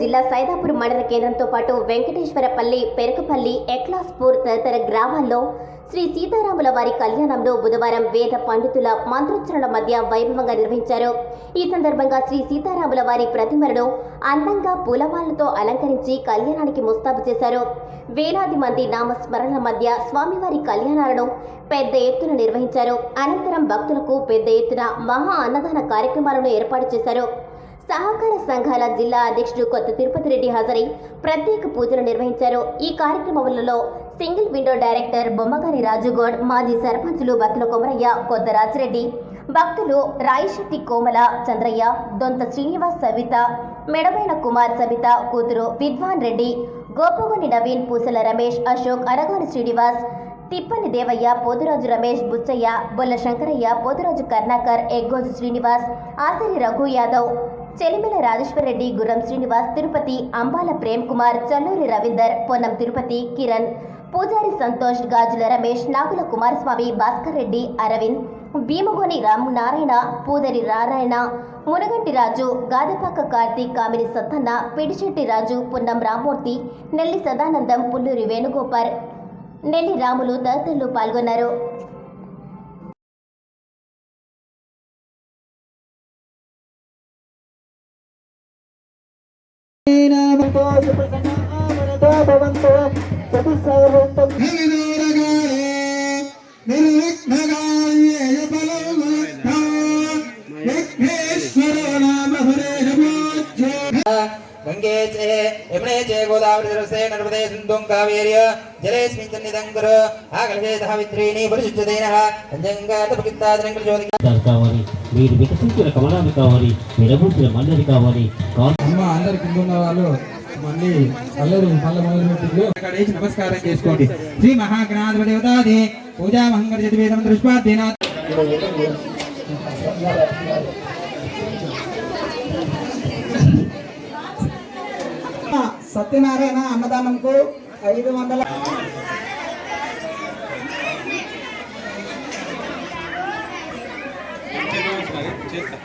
జిల్లా సైదాపూర్ మండల కేంద్రంతో పాటు వెంకటేశ్వరపల్లి పెరకపల్లి ఎక్లాస్పూర్ తదితర గ్రామాల్లో శ్రీ సీతారాముల వారి కళ్యాణంలో బుధవారం వేద పండితుల మంత్రోచ్చరణల మధ్య వైభవంగా నిర్వహించారు. ఈ సందర్భంగా శ్రీ సీతారాముల వారి ప్రతిమలను అందంగా పూలమాలతో అలంకరించి కళ్యాణానికి ముస్తాబు చేశారు. వేలాది మంది నామస్మరణల మధ్య స్వామివారి కళ్యాణాలను పెద్ద ఎత్తున నిర్వహించారు. అనంతరం భక్తులకు పెద్ద ఎత్తున మహా అన్నదాన కార్యక్రమాలను ఏర్పాటు చేశారు. సహకార సంఘాల జిల్లా అధ్యక్షుడు కొత్త తిరుపతి రెడ్డి హాజరై ప్రత్యేక పూజలు నిర్వహించారు. ఈ కార్యక్రమంలో single window director Bommagari Rajugoud మాజీ సర్పంచులు భక్తుల కొమరయ్య కొత్త రాజిరెడ్డి భక్తులు రాయిశెట్టి కోమల చంద్రయ్య దొంత శ్రీనివాస్ సవిత మెడమైన కుమార్ సవిత కూతురు విద్వాన్ రెడ్డి గోపగొండి నవీన్ పూసల రమేష్ అశోక్ అరగోని శ్రీనివాస్ తిప్పని దేవయ్య పోతురాజు రమేష్ బుచ్చయ్య బొల్ల శంకరయ్య పోతురాజు కర్ణాకర్ ఎగ్గోజు శ్రీనివాస్ ఆశరి రఘు యాదవ్ చెలిమిల రాజేశ్వరరెడ్డి గుర్రం శ్రీనివాస్ తిరుపతి అంబాల ప్రేమ్ కుమార్ చల్లూరి రవీందర్ పొన్నం తిరుపతి కిరణ్ పూజారి సంతోష్ గాజుల రమేష్ నాగుల కుమారస్వామి భాస్కర్ రెడ్డి అరవింద్ భీమగోని రామనారాయణ పూదరి నారాయణ మునగంటి రాజు గాదపాక కార్తీక్ కామిని సత్తన్న పిడిశెట్టి రాజు పున్నం రామూర్తి నెల్లి సదానందం పుల్లూరి వేణుగోపాల్ నెల్లి రాములు తదితరులు పాల్గొన్నారు. గంగే చే యమునే చే గోదావరి సరస్వతే నర్మదే సింధుం కావేర్య జలేస్మిన్ సన్నిధం కురు కావాలి మీరు వికసించిన కమలాలు కావాలి విరబూసిన మల్లెలు కావాలి కావాలి అమ్మ అందరి కింద ఉన్న వాళ్ళు మళ్ళీ అల్లరి మళ్ళీ మొదలు పెట్టిండ్రు అక్కడ నమస్కారం చేసుకోండి. శ్రీ మహాగణాధిపతి దేవతాది పూజా మహంగర చతుర్వేదం దృష్పాధీనా సత్యనారాయణ అన్నదానంకు ఐదు వందల చేస్తా.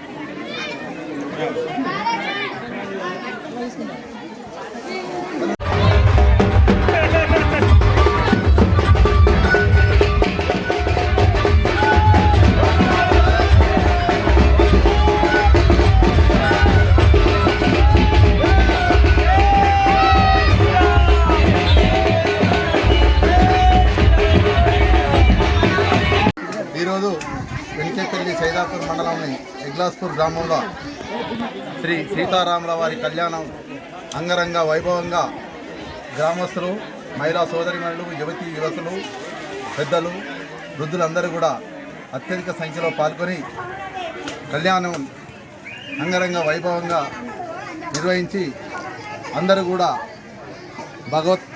ఎగ్లాస్పూర్ గ్రామంలో శ్రీ సీతారాముల వారి కళ్యాణం అంగరంగ వైభవంగా గ్రామస్తులు మహిళా సోదరిమణులు యువతి యువకులు పెద్దలు వృద్ధులందరూ కూడా అత్యధిక సంఖ్యలో పాల్గొని కళ్యాణం అంగరంగ వైభవంగా నిర్వహించి అందరూ కూడా భగవత్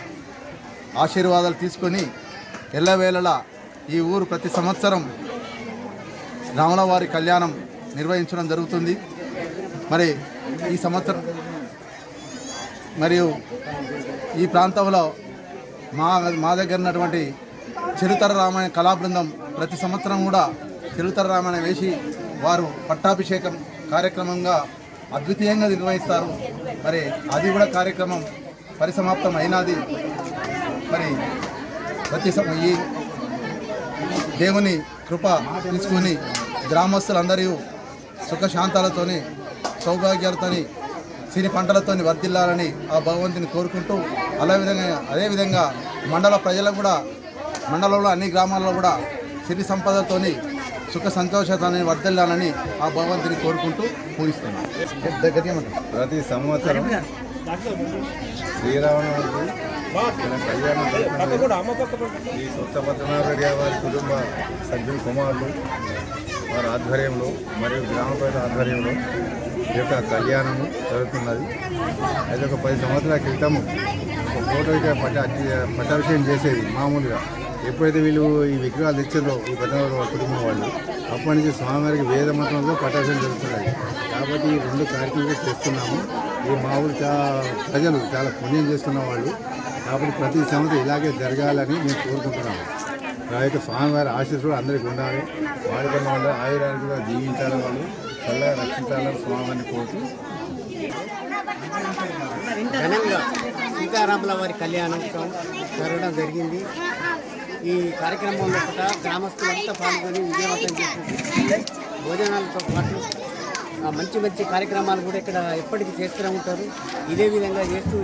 ఆశీర్వాదాలు తీసుకొని ఎల్లవేళలా ఈ ఊరు ప్రతి సంవత్సరం రాములవారి కళ్యాణం నిర్వహించడం జరుగుతుంది. మరి ఈ సంవత్సరం మరియు ఈ ప్రాంతంలో మా మా దగ్గర ఉన్నటువంటి చిరుతర రామాయణ కళాబృందం ప్రతి సంవత్సరం కూడా చిరుతర రామాయణ వేసి వారు పట్టాభిషేకం కార్యక్రమంగా అద్వితీయంగా నిర్వహిస్తారు. మరి అది కూడా కార్యక్రమం పరిసమాప్తం అయినది మరి ప్రతి ఈ దేవుని కృప తీసుకుని గ్రామస్తులందరూ సుఖశాంతాలతోని సౌభాగ్యాలతోని సిరి పంటలతోని వర్ధిల్లాలని ఆ భగవంతుని కోరుకుంటూ అలా విధంగా అదేవిధంగా మండల ప్రజలకు కూడా మండలంలో అన్ని గ్రామాల్లో కూడా సిరి సంపదతోని సుఖ సంతోషాన్ని వర్ధిల్లాలని ఆ భగవంతుని కోరుకుంటూ పూజిస్తున్నాను ప్రతి సంవత్సరం శ్రీరామనవమికి ఈ కొత్త వారి కుటుంబ సభ్యులు కుమారులు వారి ఆధ్వర్యంలో మరియు గ్రామ ప్రజల ఆధ్వర్యంలో ఈ యొక్క కళ్యాణము జరుగుతున్నది. అయితే ఒక పది సంవత్సరాల క్రితము ఒక ఫోటోకి పట్ట పట్టాభిషేకం చేసేది మామూలుగా. ఎప్పుడైతే వీళ్ళు ఈ విగ్రహాలు తెచ్చారో ఈ పద్మనాభ కుటుంబం వాళ్ళు అప్పటి నుంచి స్వామివారికి వేద మతంలో పట్టాభిషేకం జరుగుతున్నాయి కాబట్టి ఈ రెండు కార్యక్రమాలు చేస్తున్నాము. ఈ మా ఊరు ప్రజలు చాలా పుణ్యం చేస్తున్న వాళ్ళు. కాబట్టి ప్రతి సంవత్సరం ఇలాగే జరగాలని మేము కోరుకుంటున్నాము. ఆ యొక్క స్వామివారి ఆశీస్సులు అందరికీ ఉండాలి. వాడికున్న వాళ్ళు ఆయురానికి కూడా జీవించాలని వాళ్ళు. చల్లగా రక్షించాలని స్వామిని కోరుతూ. ఘనంగా సీతారాముల వారి కళ్యాణోత్సవం జరగడం జరిగింది. ఈ కార్యక్రమంలో కూడా గ్రామస్తులంతా పాల్గొని విజయవంతం చేసింది భోజనాలతో పాటు మంచి మంచి కార్యక్రమాలు కూడా ఇక్కడ ఎప్పటికీ చేస్తూనే ఉంటారు. ఇదే విధంగా చేస్తూ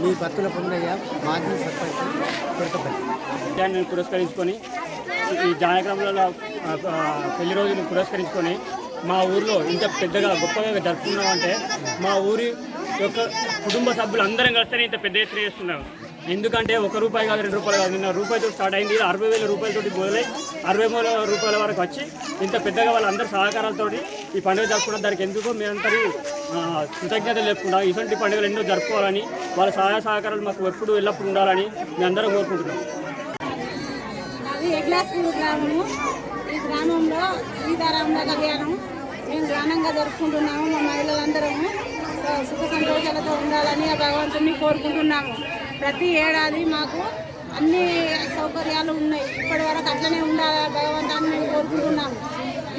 మీ భక్తుల పొందయ్య మాజీ సర్పంచ్ కొరతపల్లి పురస్కరించుకొని ఈ జానగ్రామంలో పెళ్ళి రోజుని పురస్కరించుకొని మా ఊర్లో ఇంత పెద్దగా గొప్పగా జరుపుకున్నామంటే మా ఊరి యొక్క కుటుంబ సభ్యులు అందరం కలిస్తేనే ఇంత పెద్ద ఎత్తున చేస్తున్నాం ఎందుకంటే ఒక రూపాయి కాదు రెండు రూపాయలు కాదు నిన్న రూపాయలతో స్టార్ట్ అయింది. అరవై వేల రూపాయలతోటి మొదలై అరవై వేల రూపాయల వరకు వచ్చి ఇంత పెద్దగా వాళ్ళందరి సహకారాలతోటి ఈ పండుగ జరుపుకున్న దానికి ఎందుకో మీరందరూ కృతజ్ఞత లేకుండా ఇటువంటి పండుగలు ఎన్నో జరుపుకోవాలని వాళ్ళ సహాయ సహకారాలు మాకు ఎప్పుడు ఎల్లప్పుడు ఉండాలని మేము అందరం కోరుకుంటున్నాం. అది ఎగ్లాస్పూర్ గ్రామము. ఈ గ్రామంలో సీతారాముల కళ్యాణం. మేము ఘనంగా జరుపుకుంటున్నాము మా మహిళలందరము. సుఖ సంతోషాలతో ఉండాలని ఆ భగవంతుని కోరుకుంటున్నాము. ప్రతి ఏడాది మాకు అన్ని సౌకర్యాలు ఉన్నాయి. ఇప్పటి వరకు అట్లనే ఉండాలి భగవంతాన్ని మేము కోరుకుంటున్నాము.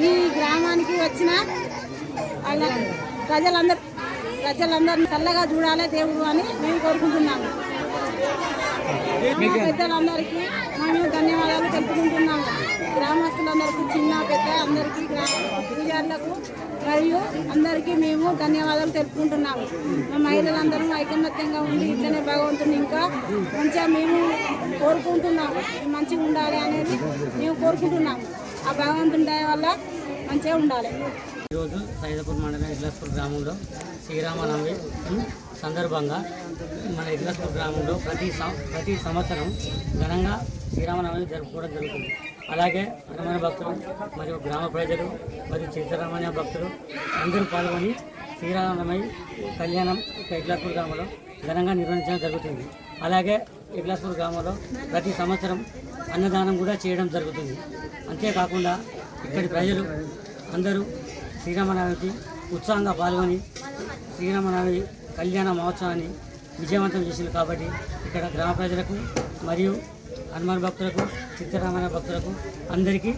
ఈ గ్రామానికి వచ్చిన వాళ్ళ ప్రజలందరూ ప్రజలందరినీ చల్లగా చూడాలి దేవుడు అని మేము కోరుకుంటున్నాము. పెద్దలందరికీ మేము ధన్యవాదాలు తెలుపుకుంటున్నాము. గ్రామస్తులందరికీ చిన్న పెద్ద అందరికీ గ్రామ పూజారులకు మరియు అందరికీ మేము ధన్యవాదాలు తెలుపుకుంటున్నాము. మా మహిళలందరం ఐకమత్యంగా ఉండి ఇట్లనే భగవంతుని ఇంకా మంచిగా మేము కోరుకుంటున్నాము. మంచిగా ఉండాలి అనేది మేము కోరుకుంటున్నాము. ఆ భగవంతుని దయ వల్ల మంచిగా ఉండాలి. ఈరోజు సైదాపూర్ మండలం ఇగ్లాస్పూర్ గ్రామంలో శ్రీరామనవమి సందర్భంగా మన ఇగ్లాస్పూర్ గ్రామంలో ప్రతి సం- ప్రతి సంవత్సరం ఘనంగా శ్రీరామనవమి జరుపుకోవడం జరుగుతుంది. అలాగే హనుమాన్ భక్తులు మరియు గ్రామ ప్రజలు మరియు చిత్తరామణ్య భక్తులు అందరూ పాల్గొని శ్రీరామనవమి కళ్యాణం ఇగ్లాస్పూర్ గ్రామంలో ఘనంగా నిర్వహించడం జరుగుతుంది. అలాగే ఇగ్లాస్పూర్ గ్రామంలో ప్రతి సంవత్సరం అన్నదానం కూడా చేయడం జరుగుతుంది. అంతేకాకుండా ఇక్కడి ప్రజలు అందరూ శ్రీరామనవమికి ఉత్సాహంగా పాల్గొని శ్రీరామనవమి కళ్యాణ మహోత్సవాన్ని విజయవంతం చేసింది కాబట్టి ఇక్కడ గ్రామ ప్రజలకు మరియు హనుమాన్ భక్తులకు సీతారామన భక్తులకు అందరికీ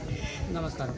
నమస్కారం.